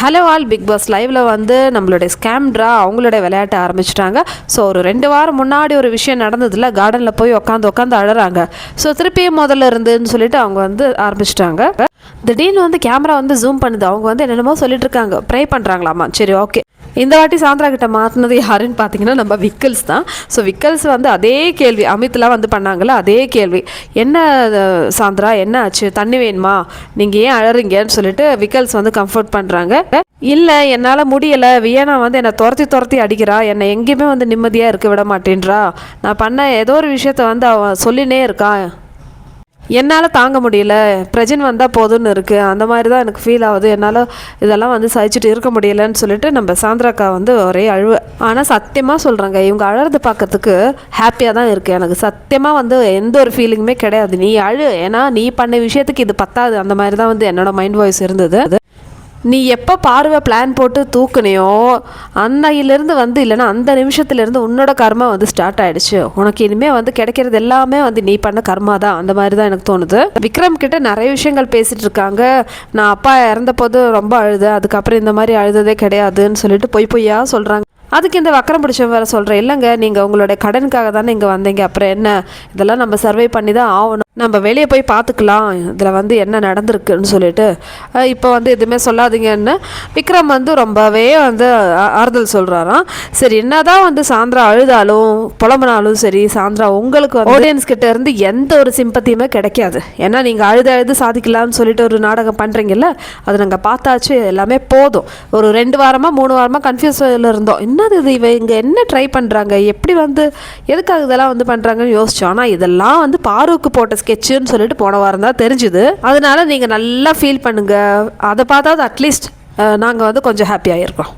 Hello all big pass லைவில் வந்து நம்மளுடைய ஸ்கேம்ட்ரா அவங்களுடைய விளையாட்ட ஆரம்பிச்சிட்டாங்க. ஸோ ஒரு ரெண்டு வாரம் முன்னாடி ஒரு விஷயம் நடந்ததில்ல கார்டனில் போய் உட்காந்து உட்காந்து அழறாங்க. ஸோ திருப்பியும் முதல்ல இருந்துன்னு சொல்லிட்டு அவங்க வந்து ஆரம்பிச்சிட்டாங்க. திடீர்னு வந்து கேமரா வந்து ஜூம் பண்ணுது. அவங்க வந்து என்னென்னமோ சொல்லிட்டு இருக்காங்க. ப்ரே பண்ணுறாங்களாமா சரி ஓகே இந்த வாட்டி சாந்திரா கிட்ட மாற்றினது யாருன்னு பார்த்தீங்கன்னா நம்ம விக்கல்ஸ் தான். ஸோ விக்கல்ஸ் வந்து அதே கேள்வி. அமித்லாம் வந்து பண்ணாங்கல்ல அதே கேள்வி. என்ன அஹ், சாந்திரா என்ன ஆச்சு? தண்ணி வேணுமா? நீங்கள் ஏன் அழறீங்கன்னு சொல்லிட்டு விக்கல்ஸ் வந்து கம்ஃபர்ட் பண்ணுறாங்க இல்லை என்னால் முடியலை. வியனா வந்து என்னை துரத்தி துரத்தி அடிக்கிறா. என்னை எங்கேயுமே வந்து நிம்மதியாக இருக்க விட மாட்டேன்றா. நான் பண்ண ஏதோ ஒரு விஷயத்த வந்து அவன் சொல்லினே இருக்கான் என்னால் தாங்க முடியல. பிரஜன் வந்தால் போதும்னு இருக்குது அந்த மாதிரி தான் எனக்கு ஃபீல் ஆகுது. என்னால் இதெல்லாம் வந்து சகிச்சுட்டு இருக்க முடியலன்னு சொல்லிட்டு நம்ம சாந்திராக்கா வந்து ஒரே அழுவ. ஆனால் சத்தியமாக சொல்கிறாங்க இவங்க அழறது பார்க்கறதுக்கு ஹாப்பியாக தான் இருக்குது எனக்கு. சத்தியமாக வந்து எந்த ஒரு ஃபீலிங்குமே கிடையாது. நீ அழு. ஏன்னா நீ பண்ண விஷயத்துக்கு இது பத்தாது. அந்த மாதிரி தான் வந்து என்னோட மைண்ட் வாய்ஸ் இருந்தது. நீ எப்போ பார்வை பிளான் போட்டு தூக்குனியோ அன்னையிலேருந்து வந்து இல்லைன்னா அந்த நிமிஷத்துலேருந்து உன்னோட கர்மா வந்து ஸ்டார்ட் ஆகிடுச்சு உனக்கு இனிமேல் வந்து கிடைக்கிறது எல்லாமே வந்து நீ பண்ண கர்மா தான் அந்த மாதிரி தான் எனக்கு தோணுது. விக்ரம் கிட்ட நிறைய விஷயங்கள் பேசிகிட்டு இருக்காங்க. நான் அப்பா இறந்த போது ரொம்ப அழுது அதுக்கப்புறம் இந்த மாதிரி அழுததே கிடையாதுன்னு சொல்லிட்டு பொய் பொய்யா சொல்கிறாங்க அதுக்கு இந்த வக்கரம் பிடிச்சவன் வேறு சொல்கிறேன் இல்லைங்க நீங்கள் உங்களுடைய கடனுக்காக தானே இங்கே வந்தீங்க. அப்புறம் என்ன? இதெல்லாம் நம்ம சர்வே பண்ணி தான் ஆகணும். நம்ம வெளியே போய் பார்த்துக்கலாம் இதில் வந்து என்ன நடந்திருக்குன்னு சொல்லிட்டு இப்போ வந்து எதுவுமே சொல்லாதீங்கன்னு விக்ரம் வந்து ரொம்பவே வந்து ஆறுதல் சொல்கிறாராம் சரி என்னதான் வந்து சாந்திரா அழுதாலும் புலம்புனாலும் சரி சாந்திரா உங்களுக்கு ஆடியன்ஸ் கிட்ட இருந்து எந்த ஒரு சிம்பத்தியுமே கிடைக்காது. ஏன்னா நீங்கள் அழுது அழுது சாதிக்கலாம்னு சொல்லிட்டு ஒரு நாடகம் பண்ணுறீங்கல்ல அது நாங்கள் பார்த்தாச்சு எல்லாமே போதும். ஒரு ரெண்டு வாரமாக மூணு வாரமாக கன்ஃபியூஸில் இருந்தோம். என்னது இது? இவ இங்கே என்ன ட்ரை பண்ணுறாங்க எப்படி வந்து எதுக்காக இதெல்லாம் வந்து பண்ணுறாங்கன்னு யோசிச்சோம். ஆனால் இதெல்லாம் வந்து பாருக்கு போட்ட ஸ்கெட்சுன்னு சொல்லிட்டு போன வாரம் தான் தெரிஞ்சுது. அதனால நீங்கள் நல்லா ஃபீல் பண்ணுங்கள் அதை பார்த்தாவது அட்லீஸ்ட் நாங்கள் வந்து கொஞ்சம் ஹாப்பியாக இருக்கோம்